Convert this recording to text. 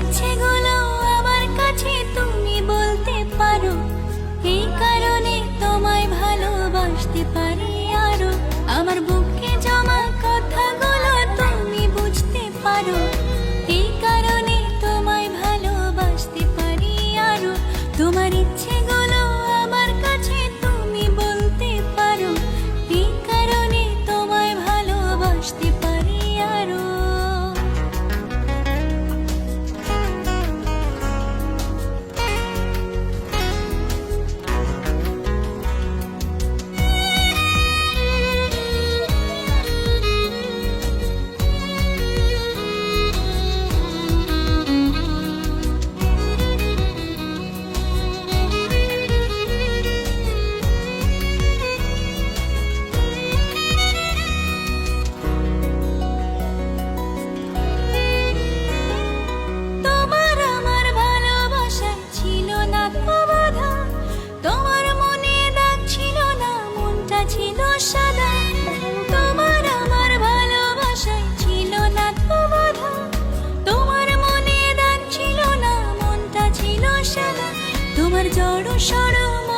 ইচ্ছেগুলো আমার কাছে তুমি বলতে পারো। এই কারণে তোমায় ভালোবাসতে পারি আরও। আমার বুকে জমা কথাগুলো তুমি বুঝতে পারো। এই কারণে তোমায় ভালোবাসতে পারি আরও। তোমার ইচ্ছেগুলো জড় সড়